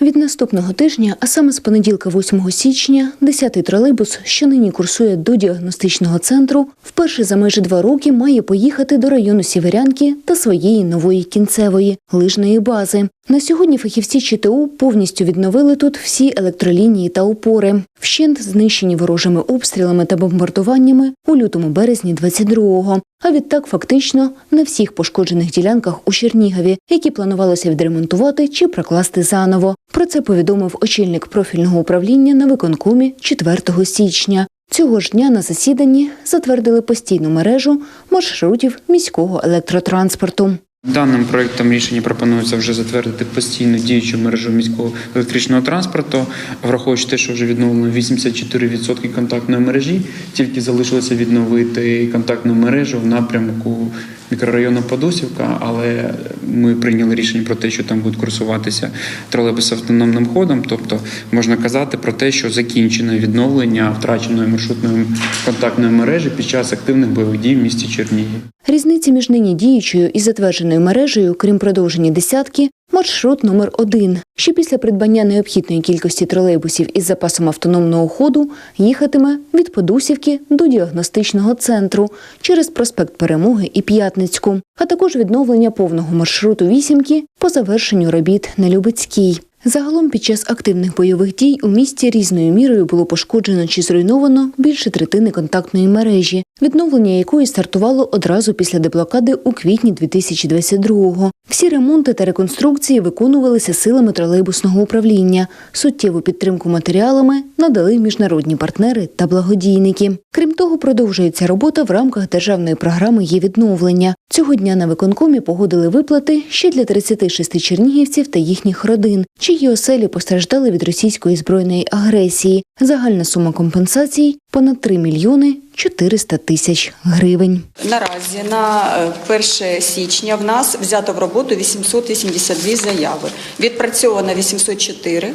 Від наступного тижня, а саме з понеділка 8 січня, 10-й тролейбус, що нині курсує до діагностичного центру, вперше за майже два роки має поїхати до району Сіверянки та своєї нової кінцевої лижної бази. На сьогодні фахівці ЧТУ повністю відновили тут всі електролінії та опори. Вщент знищені ворожими обстрілами та бомбардуваннями у лютому березні 22-го. А відтак фактично на всіх пошкоджених ділянках у Чернігові, які планувалося відремонтувати чи прокласти заново. Про це повідомив очільник профільного управління на виконкомі 4 січня. Цього ж дня на засіданні затвердили постійну мережу маршрутів міського електротранспорту. Даним проектом рішення пропонується вже затвердити постійно діючу мережу міського електричного транспорту, враховуючи те, що вже відновлено 84% контактної мережі, тільки залишилося відновити контактну мережу в напрямку мікрорайону Подосівка, але ми прийняли рішення про те, що там будуть курсуватися тролейбуси автономним ходом. Тобто можна казати про те, що закінчено відновлення втраченої маршрутної контактної мережі під час активних бойових дій в місті Чернігів. Різниці між нині діючою і затвердженою мережею, крім продовження десятки, маршрут номер один, що після придбання необхідної кількості тролейбусів із запасом автономного ходу їхатиме від Подусівки до діагностичного центру через проспект Перемоги і П'ятницьку, а також відновлення повного маршруту вісімки по завершенню робіт на Любецькій. Загалом під час активних бойових дій у місті різною мірою було пошкоджено чи зруйновано більше третини контактної мережі, відновлення якої стартувало одразу після деблокади у квітні 2022-го. Всі ремонти та реконструкції виконувалися силами тролейбусного управління. Суттєву підтримку матеріалами надали міжнародні партнери та благодійники. Крім того, продовжується робота в рамках державної програми є відновлення. Цього дня на виконкомі погодили виплати ще для 36 чернігівців та їхніх родин, чиї оселі постраждали від російської збройної агресії. Загальна сума компенсацій понад 3 мільйони 400 тисяч гривень. Наразі на е, 1 січня в нас взято в роботу 882 заяви. Відпрацьовано 804,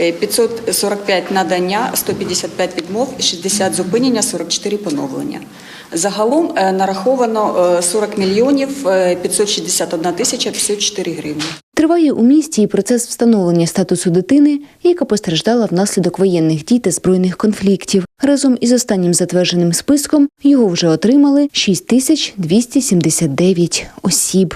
е, 545 надання, 155 відмов, 60 зупинення, 44 поновлення. Загалом е, нараховано е, 40 мільйонів е, 561 тисяча 54 гривні. Триває у місті і процес встановлення статусу дитини, яка постраждала внаслідок воєнних дій та збройних конфліктів. Разом із останнім затвердженим списком його вже отримали 6279 осіб.